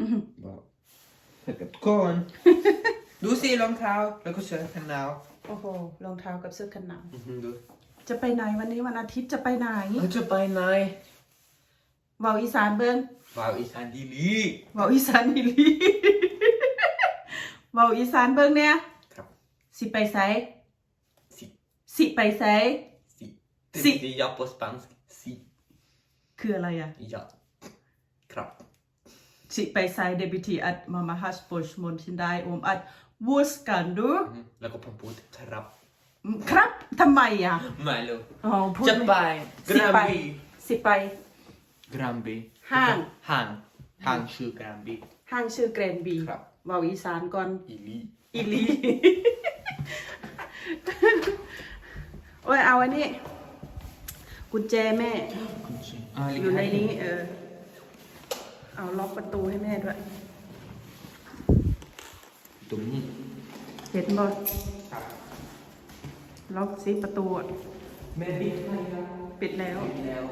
อือหือ Wow. Lekker corn. ดูสิรองเท้าแล้วก็เสื้อกันหนาวโอ้โหรองเท้ากับเสื้อกันหนาวดูจะไปไหนวันนี้วันอาทิตย์จะไปไหนเราจะไปไหนเว้าอีสานเบิ่งว้าวอีสานดีลีเว้าอีสานอีหลีเว้าอีสานเบิ่งเนี่ยครับสิไปไสสิสิไปไสสิสิสิ ja på spansk si คืออะไรอะ ja ครับ สิไปไซเดบิทีอัดมามาฮัสปอชมนชินไดโอมอัดวูสกันดูอืมแล้วก็ผมพูดครับ ครับทำไมอะไม่รู้อ๋อพูดจะไปสิกระไปบี่สิไป กรัมบีห้าง ห้างห้างชื่อกรัมบีห้างชื่อเกรนบีครับ เว้าอีสานก่อน อีลีอีหลี โอ้ยเอาอันนี้ กุญแจแม่อยู่ในนี้ เออ เอาล็อกประตูให้แม่ด้วย ตรงนี้เห็นบ่ครับล็อกซิประตูอะแม่ปิดให้แล้วปิดแล้ว ปิดแล้ว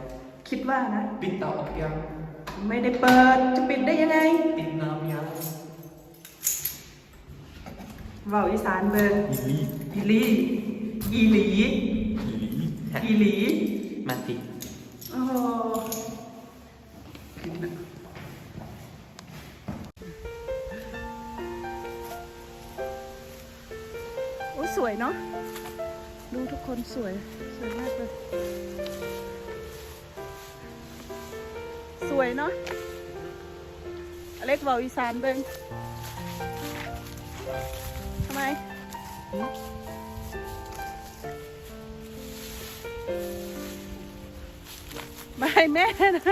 คิดว่านะ ปิดเตาออกยังไม่ได้เปิดจะปิดได้ยังไงปิดน้ำยังเว้าอีสานเบิงอีลีอีหลีอีหลีอีลีอีหลี สวยเนาะดูทุกคนสวย สวยมากเลย สวยเนาะอเล็กบอกอีสานเบิ้งทำไมไม่ให้แม่นะ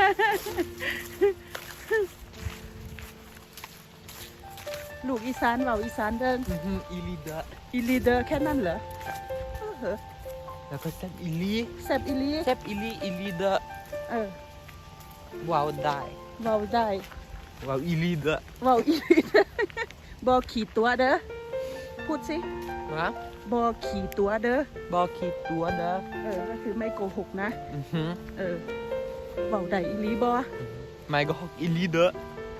ลูกอีสานเบาอีสานเดินอีลีดะอีลีเดอร์แค่นั้นเหรอเออแล้วก็แซบอีลีแซบอีลีแซบอีลีอีลีดะเออว้าวได้เบาได้ว้าวอีลีดะเบาอีลีเด้อบอขี่ตัวเด้อพูดสิฮะบอขี่ตัวเด้อบอกคิดตัวเด้อเออก็คือไม่โกหกนะอือหือเออเบาได้อีลีบอไม่ก็ฮอกอีลีดะ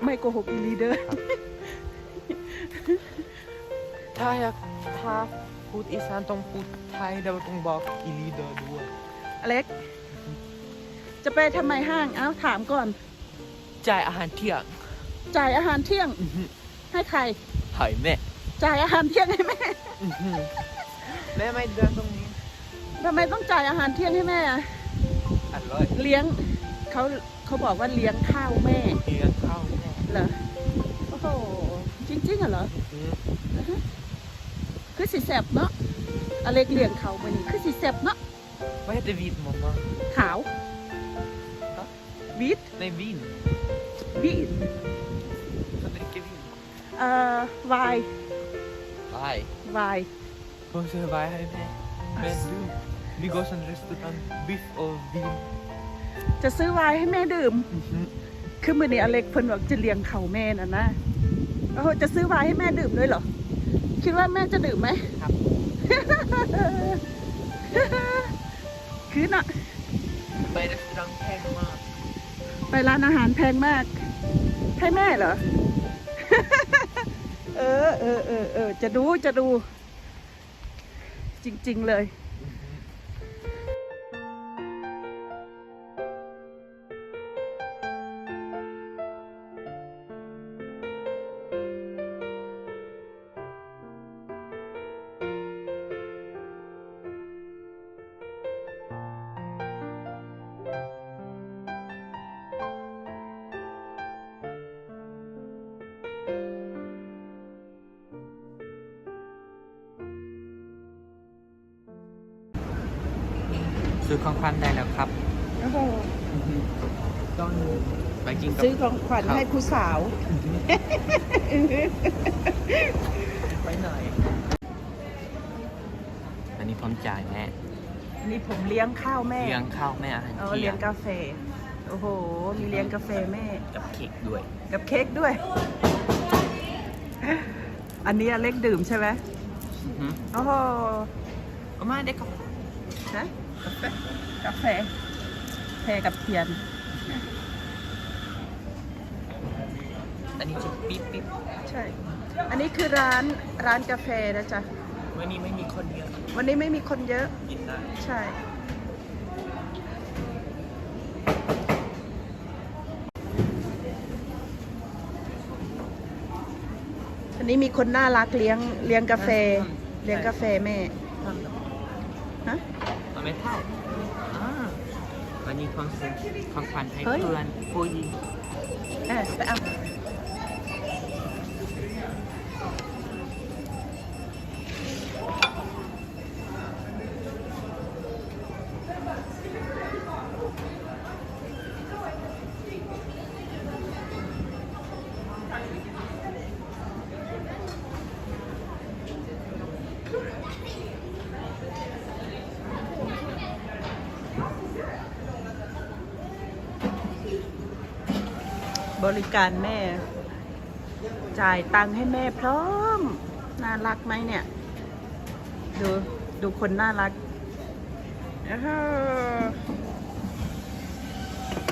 ไม่โกหกอีลีเด้อ ถ้าอยากถ้าพูดอีสานต้องพูดไทยแล้วต้องบอกอีลีดะด้วยอเล็ก จะไปทำไมห้างเอ้าถามก่อน จ่ายอาหารเที่ยงจ่ายอาหารเที่ยงอือหือให้ใครหอยแม่จ่ายอาหารเที่ยงให้แม่อือหือแม่ไม่เดินตรงนี้ทำไมต้องจ่ายอาหารเที่ยงให้แม่อะอร่อยเลี้ยงเขาเขาบอกว่าเลี้ยงข้าวแม่ เลี้ยงข้าวแม่เหรอโอ้โห จริงๆเหรออือคือสิแสบเนาะอเล็กเลี้ยงเขามานี่คือสิแสบเนาะ Vad heter vit mamma? ขาว วิท Nej, vin. วิท Jag dricker vin. เอ่อวาย Nej. วาย Vad ska jag vara här med? Men du, vi går till en restaurang, biff och vin. จะซื้อวายให้แม่ดื่ม คือมือนี้อเล็กเพิ่นบอกจะเลี้ยงเขาแม่น่ะนะ โอ้โหจะซื้อวายให้แม่ดื่มด้วยเหรอ คิดว่าแม่จะดื่มไหมครับ คือเนาะ På en restaurang hemma. ไปร้านอาหารแพงมาก ให้แม่เหรอ เออเออเออเออจะดูจะดู จริง ๆ เลย ซื้อของขวัญได้แล้วครับโอ้โหต้องไปกินกับซื้อของขวัญครับให้ผู้สาว ไปหน่อย อันนี้ผมจ่ายแม่นี่ผมเลี้ยงข้าวแม่เลี้ยงข้าวแม่อาหารเออเที่เลี้ยยงงกาแฟ โอ้โห มีเลี้ยงกาแฟแม่ กับเค้กด้วย กับเค้กด้วย อันนี้อเล็กดื่มใช่ไหมอือหือโอ้โห ก็มาได้ครับ ฮะ กาแฟกาแฟกับเทียนแต่นนี้จะปิ๊บปิ๊บใช่ อันนี้คือร้านร้านกาแฟนะจ๊ะ วันนี้ไม่มีคนเยอะ วันนี้ไม่มีคนเยอะ กินได้ใช่ อันนี้มีคนน่ารักเลี้ยงเลี้ยงกาแฟ เลี้ยงกาแฟแม่ทำแบบฮะมัน ไม่เท่าอ่าวันนี้ความสุขของขวัญให้เฮ้ยเพื่อนผู้หญิง เออไปเอา บริการแม่ จ่ายตังค์ให้แม่พร้อม น่ารักไหมเนี่ย ดูดูคนน่ารักอ้าว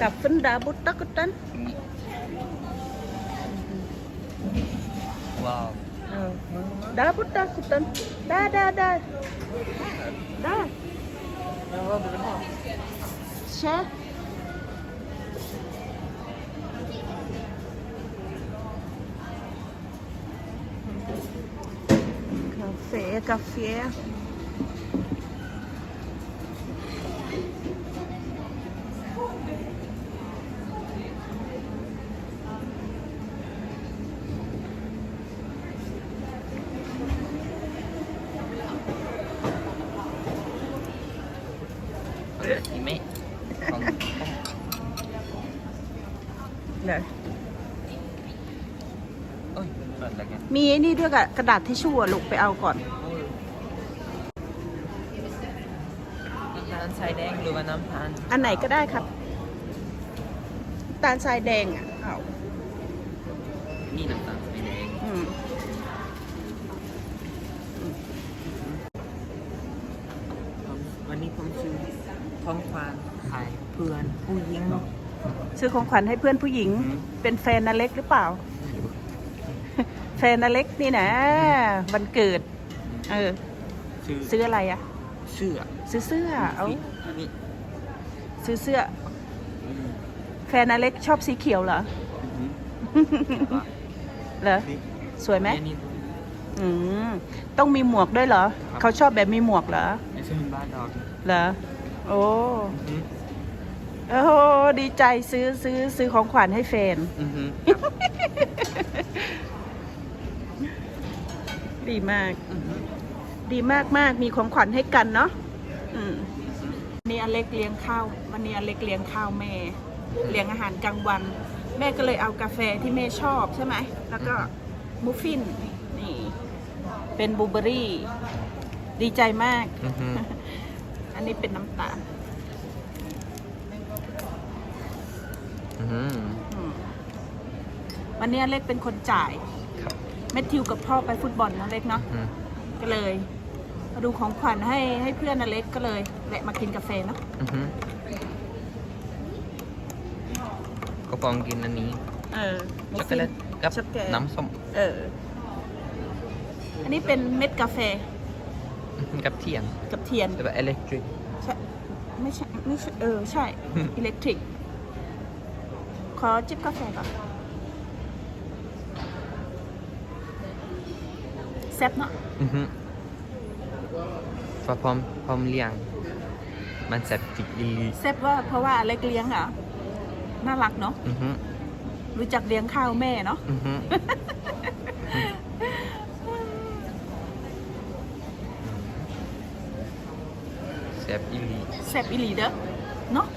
กับฟันดาบุตตะกุตันว้าวเออดาบุตตะาแฟกาแฟอีเมะของเดี๋ยวโอ้ยเปิดแล้วกันมีไอ้นี่ด้วยกะกระดาษทิชชู่อะลูกไปเอาก่อนน้ำตาลทรายแดงหรือว่าน้ำตาลอันไหนก็ได้ครับตาลทรายแดงอะเอานี่น้ำตาลทรายแดงอืมวันนี้ผมซื้อทองควานขายเพื่อนผู้หญิงซื้อของขวัญให้เพื่อนผู้หญิงอืมเป็นแฟนนาเล็กหรือเปล่า แฟนนาเล็กนี่นะวันเกิด เออ ซื้อซื้ออะไรอะ เสื้อซื้อเสื้อเอานี่ซื้อเสื้อ อืมแฟนนาเล็กชอบสีเขียวเหรอ อืมเหรอ นี่สวยไหมอันนี้ อืมต้องมีหมวกด้วยเหรอ ครับ เขาชอบแบบมีหมวกเหรอ ไม่ใช่บ้านดอกเหรอ โอ้อืมโอ้โหดีใจซื้อซื้อซื้อของขวัญให้แฟน อือฮึดีมาก อือฮึ ดีมากมากมีของขวัญให้กันเนาะอืมวันนี่อเล็กเลี้ยงข้าววันนี้อเล็กเลี้ยงข้าวแม่ เลี้ยงอาหารกลางวัน แม่ก็เลยเอากาแฟที่แม่ชอบใช่ไหมแล้วก็มุฟฟินนี่เป็นบลูเบอร์รี่ ดีใจมากอือฮึอันนี้เป็นน้ำตาลอือฮึอืมวันนี้อเล็กเป็นคนจ่ายครับแมทธิวกับพ่อไปฟุตบอลนะเล็กเนาะอือ ก็เลย มาดูของขวัญให้ให้เพื่อนอเล็กก็เลยแวะมากินกาแฟเนาะอือฮึก็ปองกินอันนี้เออช็อกโกแลตกับช็อกโกแลตน้ำส้มเออ อันนี้เป็นเม็ดกาแฟอือฮึกับเทียนกับเทียนแต่แบบอิเล็กทริกใช่ไม่ใช่ไม่ใช่เออใช่อืมอิเล็กทริกขอจิบกาแฟก่อน แซ่บเนาะอือฮึพอพร้อมพร้อมเลี้ยง มันแซ่บจิกดีแซ่บว่าเพราะว่าอเล็กเลี้ยงอะ น่ารักเนาะอือฮึรู้จักเลี้ยงข้าวแม่เนาะอือฮึแซ่บอีหลีแซ่บอีหลีเด้อเนาะ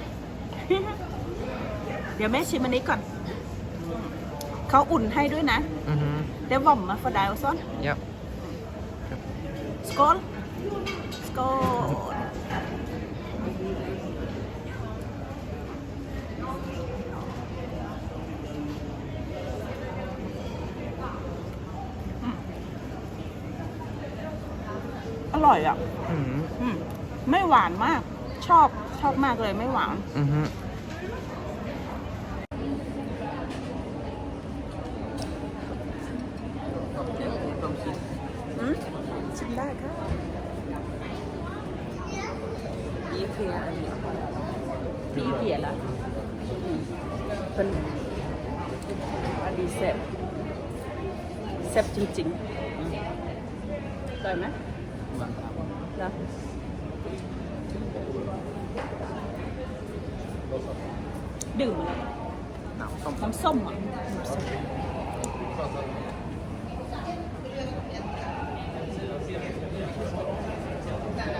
เดี๋ยวแม่ชิมอันนี้ก่อน เขาอุ่นให้ด้วยนะ อือฮึเดี๋ยวว่อม มาฟอดายซ้อนยับสกอลสกอลอร่อยอะ อืม อืม ไม่หวานมาก ชอบ ชอบมากเลยไม่หวาน อือฮึ ลี่ยละอืมเป็นอันดีแซ่บแซ่บจริงๆอืมได้ไหมแล้วดื่มอะไรน้ำส้มน้ำส้มอะน้ำส้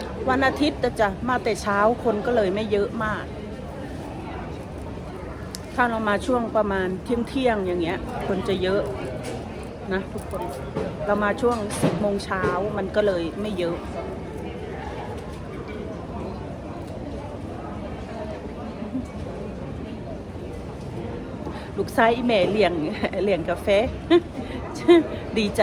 ม วันอาทิตย์จะมาแต่เช้าคนก็เลยไม่เยอะมาก ถ้าเรามาช่วงประมาณเที่ยงเที่ยงอย่างเงี้ย คนจะเยอะนะทุกคน เรามาช่วงสิบโมงเช้ามันก็เลยไม่เยอะลูกชายแม่เลี้ยงเลี้ยงกาแฟ ดีใจ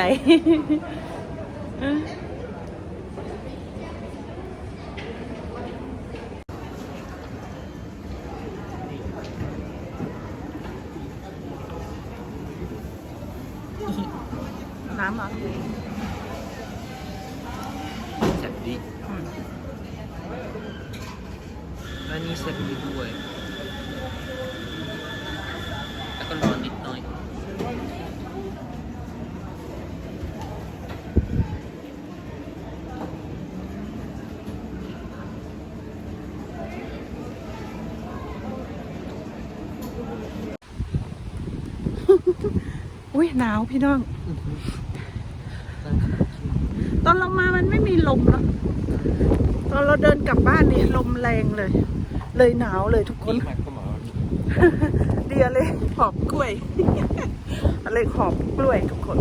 น้ำเหรอแซ่บดีอืมแล้วนี่แซ่บดีด้วยแล้วก็ร้อนนิดหน่อย อุ้ย หนาวพี่น้อง ตอนเรามามันไม่มีลมเนอะตอนเราเดินกลับบ้านนี่ลมแรงเลย เลยหนาวเลยทุกคนนี่มันก็หมาเดียเลยหอบกล้วยอะไรหอบกล้วยทุกคน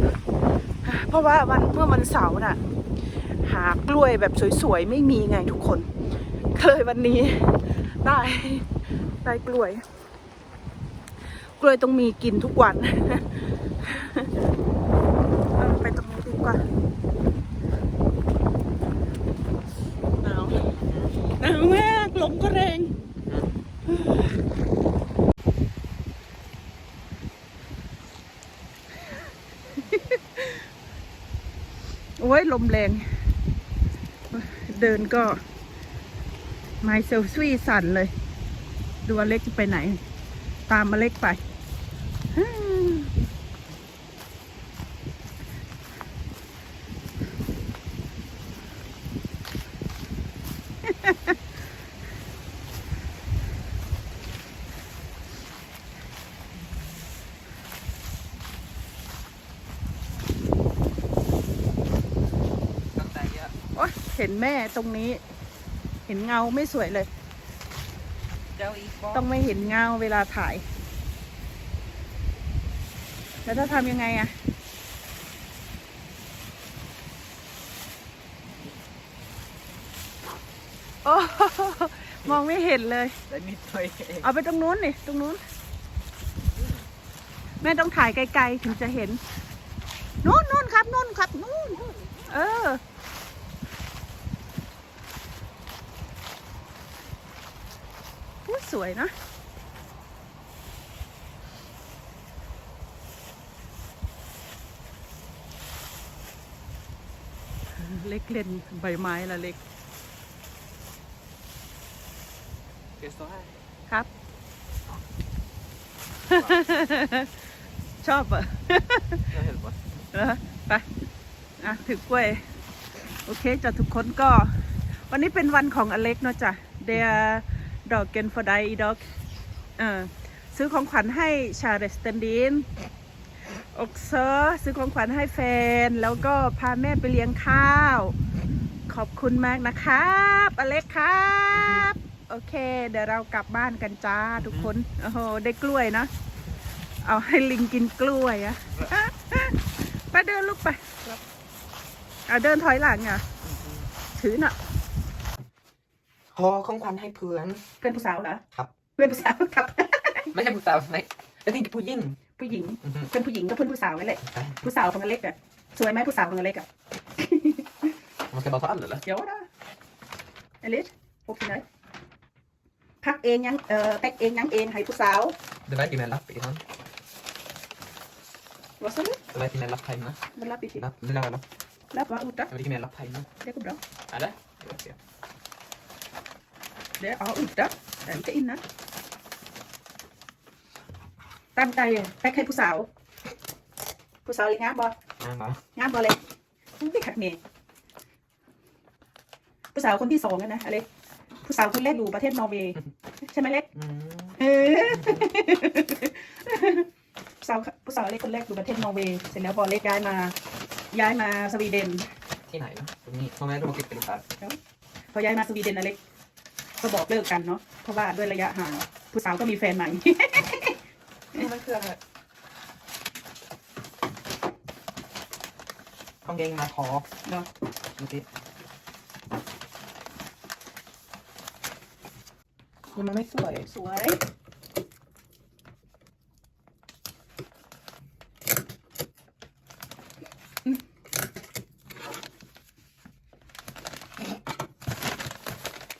เพราะว่าวันเมื่อวันเสาร์น่ะ หากล้วยแบบสวยๆ ไม่มีไงทุกคนก็เลยวันนี้ได้ได้กล้วย กล้วยต้องมีกินทุกวันไปตรงนี้ดีกว่าหนาวหนาวมากลมก็แรงโอ้ยลมแรง เดินก็ ไมเซลฟี่สั่นเลย ดูอเล็กจะไปไหน ตามอเล็กไป ตั้งใจเยอะ โอ๊ยเห็นแม่ตรงนี้ เห็นเงาไม่สวยเลย เจ้าอีกบอต้องไม่เห็นเงาเวลาถ่าย แล้วถ้าทำยังไงอะ โอ้มองไม่เห็นเลยได้นิดหน่อยเองเอาไปตรงนู้นนี่ตรงนู้น แม่ต้องถ่ายไกลๆถึงจะเห็นนู้นนู้นครับนู้นครับนู้นเอออู้สวยนะเล็กเล่นใบไม้ละเล็ก เกสตัวให้ครับ ชอบเหรอะเราเห็นปะเหรอไปอะถือกล้วย โอเคจ้ะทุกคนก็ วันนี้เป็นวันของอเล็กเนาะจ้ะเดียดอกเกนฟอร์ไดอีดอกเออซื้อของขวัญให้ชาเรสเตนดินอกเซอร์ซื้อของขวัญให้แฟน แล้วก็พาแม่ไปเลี้ยงข้าว ขอบคุณมากนะครับ อเล็กครับ โอเค เดี๋ยวเรากลับบ้านกันจ้าทุกคน โอ้โห ได้กล้วยนะเอาให้ลิงกินกล้วยอะไปเดินลูกไปเอาเดินถอยหลังอะถือน่ะขอของขวัญให้เพื่อน เพื่อนผู้สาวเหรอ ครับ เพื่อนผู้สาวครับ ไม่ใช่ผู้สาวไหมแล้วนี่ผู้หญิง ผู้หญิงอือฮึเพื่อนผู้หญิงก็เพื่อนผู้สาวนั่นแหละใช่ผู้สาวของอเล็กอะ สวยไหมผู้สาวของอเล็กอะมันจะบอกเขาอั พบที่ไหนพักเองยังเอ่อแพ็กเองยังเองให้ผู้สาวเดี๋ยวไว้ที่แม่รับไปอีกนั้นว่าซะเลยเดี๋ยวไว้ที่แม่รับไทยนะมันรับไปทีรับเรื่องอะไรรับรับว่าอุดตักเดี๋ยวไว้ที่แม่รับไทยนะเดี๋ยวกูบอกอะไรเดี๋ยวเดี๋ยวเดี๋ยวอ๋ออุดตักแต่ไม่จะอินนะตั้งใจแพ็คให้ผู้สาว ผู้สาวเลยงามบออ่าเหรองามบอเลยไม่ขัดเมย์ผู้สาวคนที่สองแล้วนะอะไร ผู้สาวคนแรกอยู่ประเทศนอร์เวย์ใช่ไหมเล็กอืมเออผู้สาวผู้สาวเล็กคนแรกอยู่ประเทศนอร์เวย์เสร็จแล้วพอเล็กย้ายมา ย้ายมาสวีเดนที่ไหนนะตรงนี้ทำไมต้องมาเก็บเป็นตัดพอย้ายมาสวีเดนอเล็กก็บอกเลิกกันเนาะเพราะว่าด้วยระยะห่างผู้สาวก็มีแฟนใหม่นี่มันคืออะไรกางเกงมาคอเนาะดูสิ นี่มันไม่สวย สวย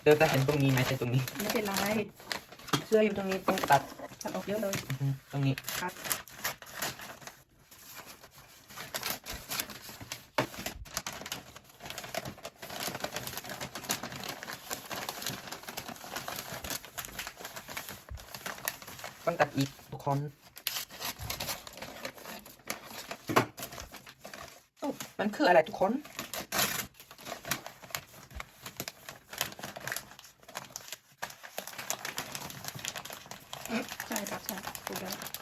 เดี๋ยวจะเห็นตรงนี้ไหมแต่ตรงนี้ ไม่เป็นไรเสื้ออยู่ตรงนี้ต้องตัดตัดออกเยอะเลยอืมตรงนี้ครับต้องตัดอีกทุกคนโอ้มันคื ออะไรทุกคน ใช่ครับใช่ถูกแล้ว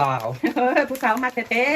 ว้าว เออผู้สาวมาเต้